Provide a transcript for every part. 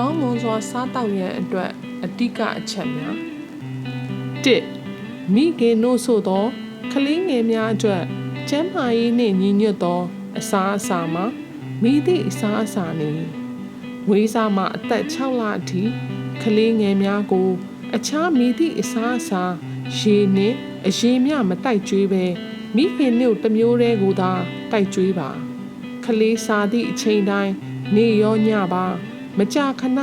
ကောင်းမွန်စွာစားတောက်ရန်အတွက်အဓိကအချက်များ၁မိခင်တို့ဆိုသောကလေးငယ်များအတွက်ကျန်းမာရေးနှင့်ညီညွတ်သော အစားအစာမှာမိသည့်အစားအစာနည်းဝေးစားမှအသက်6လအထိကလေးငယ်များကို အခြားမိသည့်အစားအစာရေနှင့်အရေမြမတိုက်ကျွေးပဲမိခင်တို့တစ်မျိုးတည်းကိုသာတိုက်ကျွေးပါကလေးစားသည့်အချိန်တိုင်းနေရောညပါ မကြာခဏ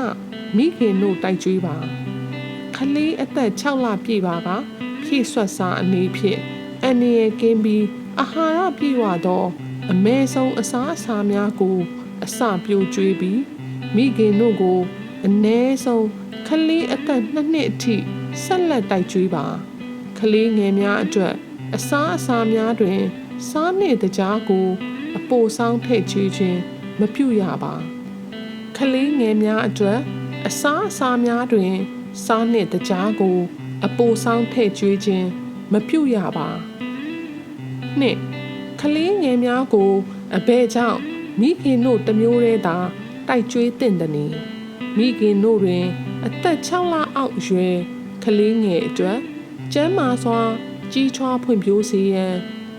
မိခင်တို့တိုက်ကျွေးပါကလေးအသက်6လပြည့်ပါကဖြည့်ဆွတ်စားအနေဖြင့်အန်ရကင်းပြီးအာဟာရပြည့်ဝသော အမဲဆုံးအစားအစာများကို အစပြိုကျွေးပြီးမိခင်တို့ကိုအ ਨੇ ဆုံးကလေးအသက်2နှစ်အထိဆက်လက်တိုက်ကျွေးပါကလေးငယ်များအတွက်အစားအစာများတွင် စားနှင့်တကြားကို အပိုဆောင်ထည့်ကျွေးခြင်းမပြုရပါ ကလေးငယ်များအတွက်အစားအစာများတွင် စားနှင့်တကြားကို အပိုဆောင်ထည့်ကျွေးခြင်းမပြုရပါနှစ်ကလေးငယ်များကိုအဘဲကြောင့်မိခင်တို့တစ်မျိုးတည်းသာတိုက်ကျွေးသင့်သည်။မိခင်တို့တွင် အသက်6လအောက်အရွယ်ကလေးငယ်အတွက်ကျန်းမာစွာ ကြီးထွားဖွံ့ဖြိုးစေရန်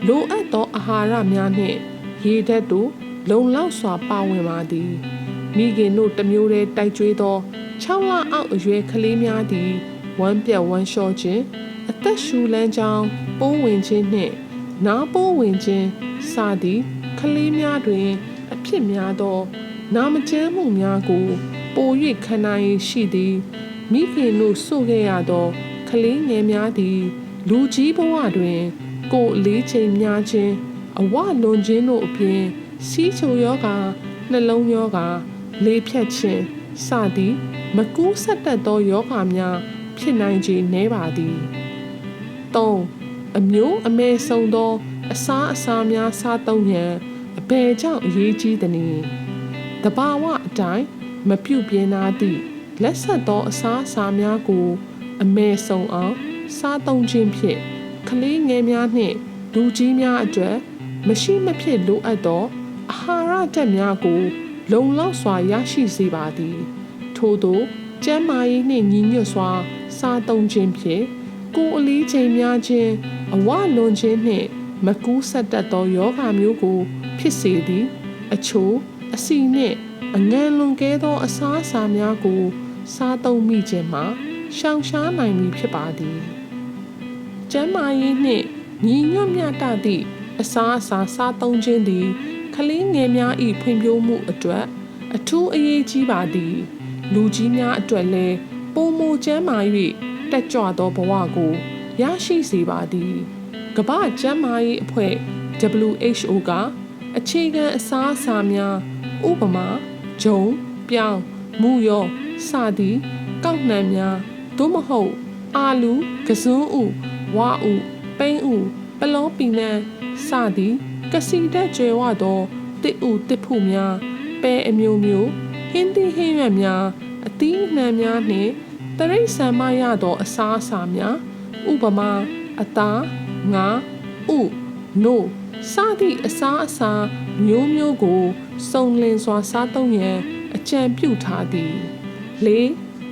လိုအပ်သောအာဟာရများနှင့်ရေဓာတ်တို့လုံလောက်စွာပါဝင်ပါသည် မိခင်တို့တစ်မျိုးတည်းတိုက်ကျွေးသော6လအောက်အရွယ်ကလေးများသည်ဝမ်းပြက်ဝမ်းလျှောခြင်းအသက်ရှူလန်းကြောင်းပိုးဝင်ခြင်းနှင့်နားပိုးဝင်ခြင်းစသည့်ကလေးများတွင် အဖြစ်များသော နာမကျန်းမှုများကို ပို၍ခံနိုင်ရရှိသည်မိခင်တို့ဆိုခဲ့ရသောကလေးငယ်များသည် လူကြီးဘဝတွင် ကိုယ်အလေးချိန်များခြင်းအဝလွန်ခြင်းတို့အပြင်စီးချုံယောဂါနှလုံးယောဂါ လေဖြတ်ခြင်းစသည်မကူးဆက်တတ်သောယောဂါများဖြစ်နိုင်ခြင်းနည်းပါသည်၃အမျိုးအမဲဆုံးသော အစားအစာများစားသုံးရန်အဘယ်ကြောင့်အရေးကြီးသနည်းတဘာဝအတိုင်းမပြုတ်ပြင်းသားသည့်လက်ဆက်သောအစားအစာများကို အမဲဆုံးအောင် စားသုံးခြင်းဖြင့်ကလေးငယ်များနှင့်လူကြီးများအတွက်မရှိမဖြစ်လိုအပ်သောအာဟာရဓာတ်များကို လုံလောက်စွာရရှိစေပါသည်ထို့သောကျန်းမာရေးနှင့်ညီညွတ်စွာ စားသုံးခြင်းဖြင့်ကိုယ်အလေးချိန်များခြင်းအဝလွန်ခြင်းနှင့်မကူးဆက်တတ်သောယောဂမျိုးကို ဖြစ်စေသည် အချို့အစီနှင့်အငန်လွန်ကဲသောအစားအစာများကို စားသုံးမိခြင်းမှာရှောင်ရှားနိုင်မည်ဖြစ်ပါသည်ကျန်းမာရေးနှင့်ညီညွတ်မြတ်သည့်အစားအစာစားသုံးခြင်းသည် ကလေးငယ်များ၏ဖွံ့ဖြိုးမှုအတွက်အထူးအရေးကြီးပါသည် လူကြီးများအတွက်လည်းပုံမူကျန်းမာ၍တက်ကြွသောဘဝကိုရရှိစေပါသည်ကမ္ဘာ့ကျန်းမာရေးအဖွဲ့ WHO ကအခြေခံအစားအစာများဥပမာဂျုံပြောင်းမူရောစသည်ကောက်နှံများသို့မဟုတ်အာလူကစွန်းဥဝါဥပိန်းဥပလောပီနန်စသည် ကစီတက်ကျွဲဝသောတစ်ဥတစ်ဖုများပဲအမျိုးမျိုးဟင်းသီးဟင်းရွက်များအသီးနှံများနှင့်တရိတ်ဆန်မရသောအစားအစာများဥပမာအသားငါဥနို့စသည့်အစားအစာမျိုးမျိုးကိုစုံလင်စွာစားသုံးရန်အကြံပြုထားသည်၄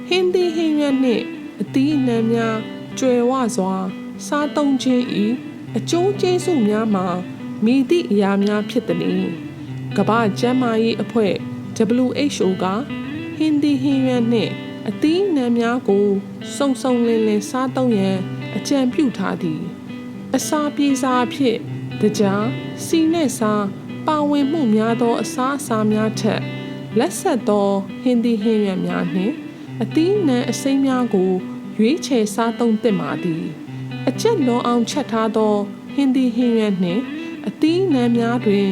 ဟင်းသီးဟင်းရွက်နှင့်အသီးအနှံများကျွယ်ဝစွာ စားသုံးခြင်း၏အကျိုးကျေးဇူးများမှာ မိသည့်အရာများဖြစ်သည်။ကမ္ဘာ့ကျန်းမာရေးအဖွဲ့ WHO ကဟင်းသီးဟင်းရွက်နှင့်အသီးနှံများကိုစုံစုံလင်လင်စားသုံးရန်အကြံပြုထားသည်။အစာပြေစာအဖြစ်တကြားစီနဲ့စားပါဝင်မှုများသောအစားအစာများထက်လက်ဆက်သောဟင်းသီးဟင်းရွက်များနှင့်အသီးနှံအစိမ်းများကိုရွေးချယ်စားသုံးသင့်ပါသည်အကျက်လွန်အောင်ချက်ထားသောဟင်းသီးဟင်းရွက်နှင့် အသီးနှံများတွင်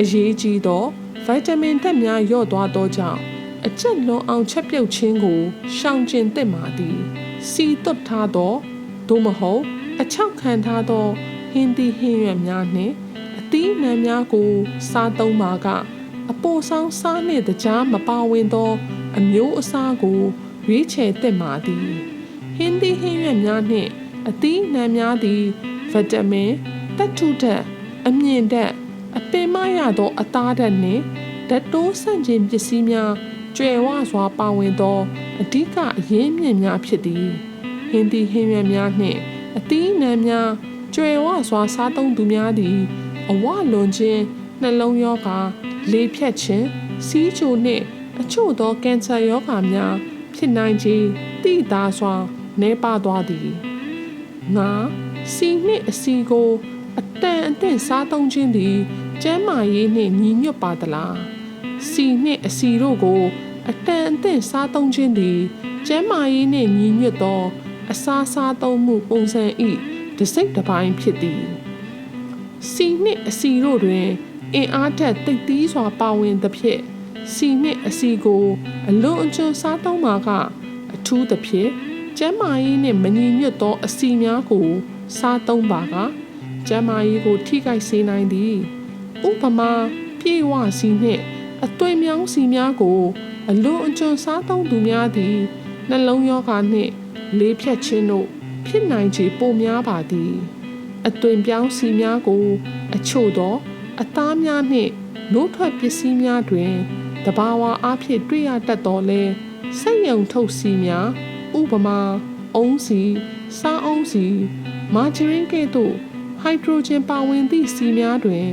အရေးကြီးသောဗိုက်တာမင်ဓာတ်များလျော့သွားသောကြောင့်အကျက်လွန်အောင်ချက်ပြုတ်ခြင်းကိုရှောင်ကျဉ်သင့်ပါသည်စီတွတ်ထားသောသို့မဟုတ်အချောက်ခံထားသောဟင်းသီးဟင်းရွက်များနှင့်အသီးနှံများကို စားသုံးပါကအပိုဆောင်စားနှင့်တကြားမပါဝင်သော အမျိုးအစားကိုရွေးချယ်သင့်ပါသည်ဟင်းသီးဟင်းရွက်များနှင့်အသီးနှံများသည်ဗီတာမင်တက်ထုဓာတ် အမြင့်ဓာတ်အပင်မရသောအသားဓာတ်နှင့်ဓာတ်တိုးဆန့်ကျင်ပစ္စည်းများကျွယ်ဝစွာပါဝင်သောအဓိကအရင်းမြစ်များဖြစ်သည်ဟင်းသီးဟင်းရွက်များနှင့်အသီးအနှံများကျွယ်ဝစွာစားသုံးသူများသည်အဝလွန်ခြင်းနှလုံးရောဂါလေဖြတ်ခြင်းစီးချိုနှင့်အချို့သောကင်ဆာရောဂါများဖြစ်နိုင်ခြင်းတိသာစွာနှဲပါသွားသည်ငါစီနှင့်အစီကိုအ တန်အသင့်စားသုံးခြင်းသည်ကျန်းမာရေးနှင့်ညီညွတ်ပါသလားစီနှင့်အစီတို့ကို အတန်အသင့်စားသုံးခြင်းသည်ကျန်းမာရေးနှင့်ညီညွတ်သော အစားစားသုံးမှုပုံစံဤတစ်စိတ်တစ်ပိုင်းဖြစ်သည်စီနှင့်အစီတို့တွင်အင်အားထက်တိတ်သီးစွာပါဝင်သဖြင့်စီနှင့်အစီကိုအလွန်အကျွံစားသုံးမှာကအထူးသဖြင့်ကျန်းမာရေးနှင့်မညီညွတ်သောအစီများကိုစားသုံးပါက ကျန်းမာရေးကို ထိခိုက်စေနိုင်သည်ဥပမာပြေဝစီနှင့်အသွေးမြောင်းစီများကို အလွန်အကျွံစားသုံးသူများသည်နှလုံးရောဂါနှင့် လေးဖြတ်ခြင်းတို့ဖြစ်နိုင်ခြေပိုများပါသည်အသွင်ပြောင်းစီများကို အချို့သော အသားများနှင့်နို့ထွက်ပစ္စည်းများတွင်တဘာဝအားဖြင့်တွေ့ရတတ်တော်လဲစိတ်ယုံထုတ်စီများဥပမာအုံးစီစားအုံးစီမာဂျရင်းကဲ့သို့ ဟိုက်ဒရိုဂျင်ပါဝင်သည့်စီများတွင်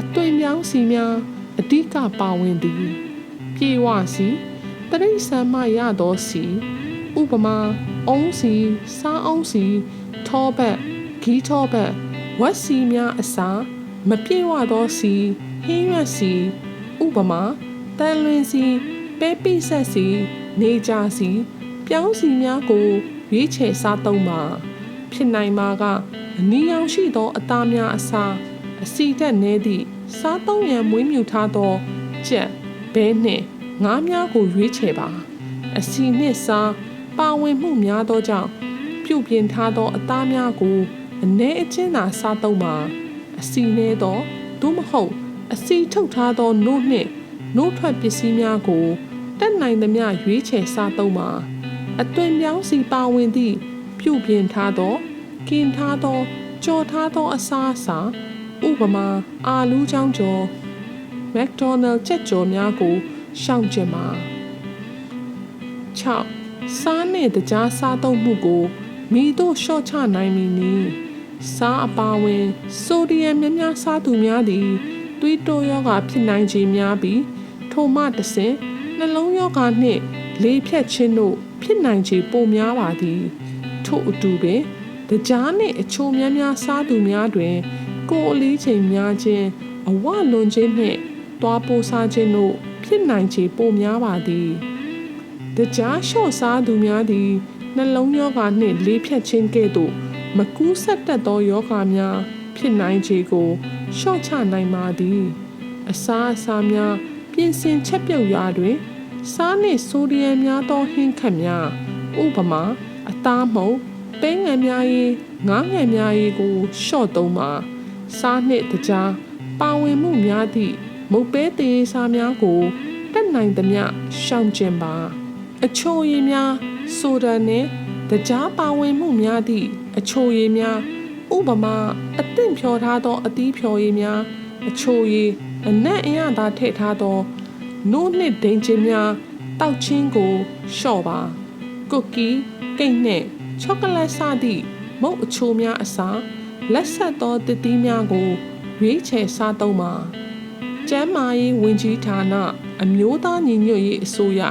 အသွင်ပြောင်းစီများအဓိကပါဝင်သည်ပြေဝစီတရိษံမှရသောစီဥပမာအုံးစီစားအုံးစီထောပတ်ဂီထောပတ်ဝက်စီများအစားမပြေဝသောစီဟင်းရွက်စီဥပမာတန်လွင်စီပဲပိဆက်စီနေကြစီပြောင်းစီများကိုရွေးချယ်စားသုံးပါ ဖြစ်နိုင်မှာကအနီရောင်ရှိသောအသားများအစားအစီတက်နေသည့်စားသုံးရန်မွေးမြူထားသောကြက်ဘဲနှင့်ငါးများကိုရွေးချယ်ပါ အစီနှင့်စားပါဝင်မှုများသောကြောင့်ပြုပြင်ထားသောအသားများကိုအ ਨੇ အချင်းသာစားသုံးပါအစီနေသောသို့မဟုတ် အစီထုတ်ထားသောနို့နှင့်နို့ထွက်ပစ္စည်းများကိုတက်နိုင်သမျှရွေးချယ်စားသုံးပါအသွင်ပြောင်းစီပါဝင်သည့် ပြုပြင်ထားသောကင်ထားသောကြော်ထားသောအစားအစာဥပမာအာလူးချောင်းကြော်မက်ဒိုနယ်ချက်ကြော်များကိုရှောင်ကျင်ပါ6စားနှင့်တကြားစားသုံးမှုကိုမိတို့လျှော့ချနိုင်မည်နည်းစားအပါဝင်ဆိုဒီယမ်များများစားသူများသည်သွေးတိုးယောဂဖြစ်နိုင်ခြင်းများပြီးထိုမှတဆင်နှလုံးယောဂနှင့်လေဖြတ်ခြင်းတို့ဖြစ်နိုင်ခြေပိုများပါသည် ထို့အတူပင်တကြားနှင့်အချိုများများစားသူများတွင် ကိုယ်အလေးချိန်များခြင်းအဝလွန်ခြင်းနှင့်တွားပိုးစားခြင်းတို့ဖြစ်နိုင်ခြေပိုများပါသည်တကြားလျှော့စားသူများသည်နှလုံးယောဂနှင့်လေးဖြတ်ခြင်းကဲ့သို့မကူးဆက်တတ်သောယောဂများဖြစ်နိုင်ခြေကိုလျှော့ချနိုင်ပါသည် အစာအစာများပြင်ဆင်ချက်ပြုတ်ရာတွင် စားနှင့်ဆိုဒီယမ်များသောဟင်းခတ်များဥပမာ အသားမှုန့်ပဲငယ်များရေးငါးငယ်များရေးကိုရှော့သုံးပါစားနှင့်တကြားပါဝင်မှုများသည့်မုတ်ပဲသေးစားများကိုတက်နိုင်သမျှရှောင်ကျင်ပါ အချိုရည်များဆိုဒါနှင့်တကြားပါဝင်မှုများသည့်အချိုရည်များဥပမာအသင့်ဖြော်ထားသောအသီးဖြော်ရည်များအချိုရည်အနက်အရသာထည့်ထားသောနို့နှင့်ဒိန်ချင်းများတောက်ချင်းကိုလျှော့ပါ ကွတ်ကီကိတ်နှင့်ချောကလက်စသည့်မုတ်အချိုများအစားလက်ဆက်သောတည်တည်များကိုရွေးချယ်စားသုံးပါကျမ်းမာရေးဝင်ကြီးဌာနအမျိုးသားညီညွတ်ရေးအစိုးရ